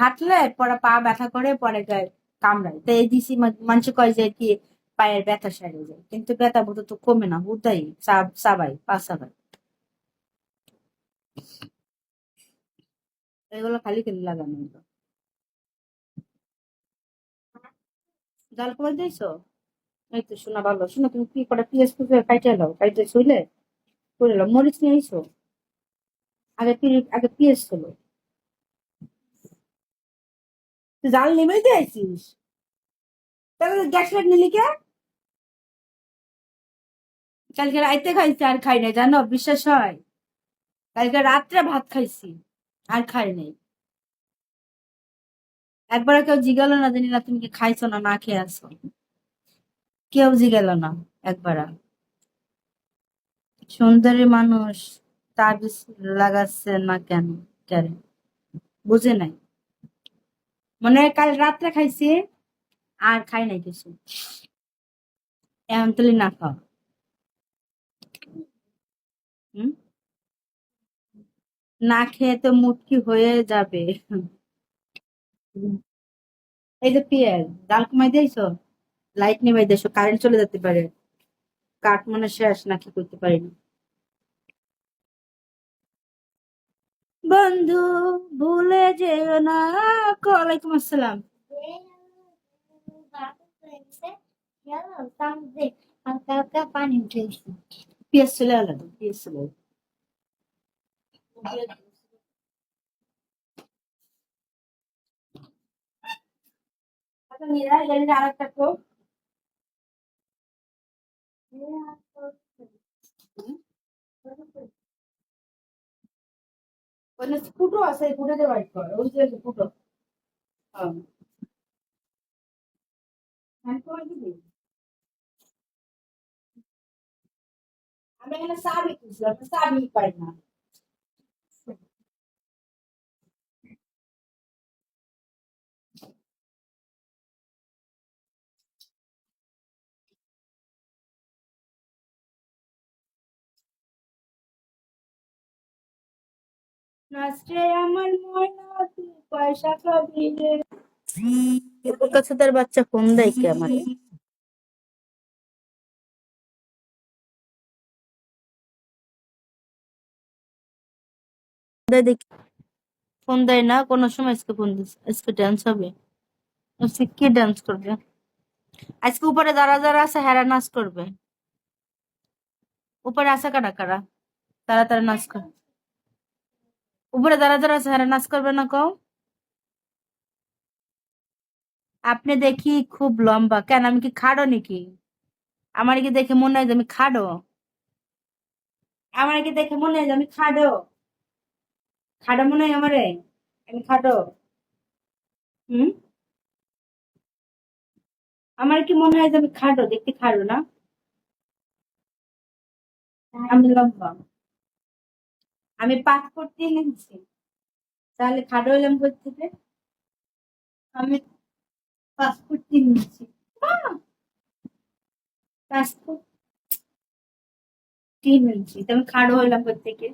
হাঁটলে পরে পা ব্যথা করে পরে কামড়ায়। তো এই দিছি মানুষ কয় যে কি পায়ের ব্যথা সেরে যায়। কিন্তু ব্যথা বোধ তো কমে না হুদাই সাবাই পা সাবাই এগুলো খালি খালি লাগানো জাল করে দিয়েছ এই তো শোনা ভালো। শোনো, তুমি কি করে পিএস পুজো কাইটে এলো কাইটে শুইলে করে এলো মরিচ নিয়ে আইসো? আগে আগে পিএস ছিল। তুই জাল নেমেই দিয়ে আইছিস। তাহলে গ্যাস লাইট নিলি কে? কালকে রাইতে খাইছি, আর খাই নাই, জানো? বিশ্বাস হয়? কালকে রাত্রে ভাত খাইছি, আর খাই নাই। একবার কেউ জিগালো না জানি না তুমি কি খাইছো না না খেয়ে আসো কেউ জিগেল না একবার সুন্দরী মানুষ তাবিজ লাগাচ্ছে না কেন? কেন? বুঝে নাই। মনে হয় কাল রাত্রে খাইছি, আর খাই নাই কিছু। এখন তুলি না খাও? না খেয়ে তো মুটকি হয়ে যাবে। এই যে পিয়াজ, ডাল কমাই দিয়েছ? লাইট নিবাই দিয়েছ কারেন্ট চলে যেতে পারে। কাঠ মানে শেষ নাকি করতে পারি বন্ধু ভুলে যেও না ওয়ালাইকুম আসসালাম হালকা হালকা পানি উঠেছে পিয়াজ চলে আলাদা পিয়াজ চলে এলো। আচ্ছা, মীরা, এখানে যে আরেকটা coke. ওখানে ফুটো আছে ফুটো দিয়ে বাইট কর ওই যে ফুটো হ্যাঁ। হ্যান্ড করে দিবি? আমি এখানে চাবি খুঁজলাম চাবি পাই না নাচরে আমার ময়না পয়সা খাবি কাছে তার বাচ্চা ফোন দেয় কি আমার? দেখি। ফোন দেয় না, কোনো সময় আজকে ফোন দিস, আজকে ডান্স হবে। আজকে কে ডান্স করবে? আজকে উপরে যারা যারা আছে, হেরা নাচ করবে। উপরে আছে কারা কারা? তারা তারা নাচ করে উপরে যারা যারা আছে হেরা নাচ করবে না কও? আপনি দেখি খুব লম্বা। কেন, আমি কি খাড়ো নাকি? আমার কি দেখে মনে হয় যে আমি খাড়ো? আমার কি দেখে মনে হয় যে আমি খাড়ো? খাড়ো মনে হয় আমারে? আমি খাড়ো। হুম? আমার কি মনে হয় যে আমি খাড়ো? দেখতে খাড়ো না? আমি লম্বা। আমি পাসপোর্ট করতে এনেছি তাহলে খাটো হলাম থেকে? আমি পাসপোর্ট করতে নিচ্ছি। পাসপোর্ট করতে নিয়েছি আমি খাড়ো হলাম থেকে?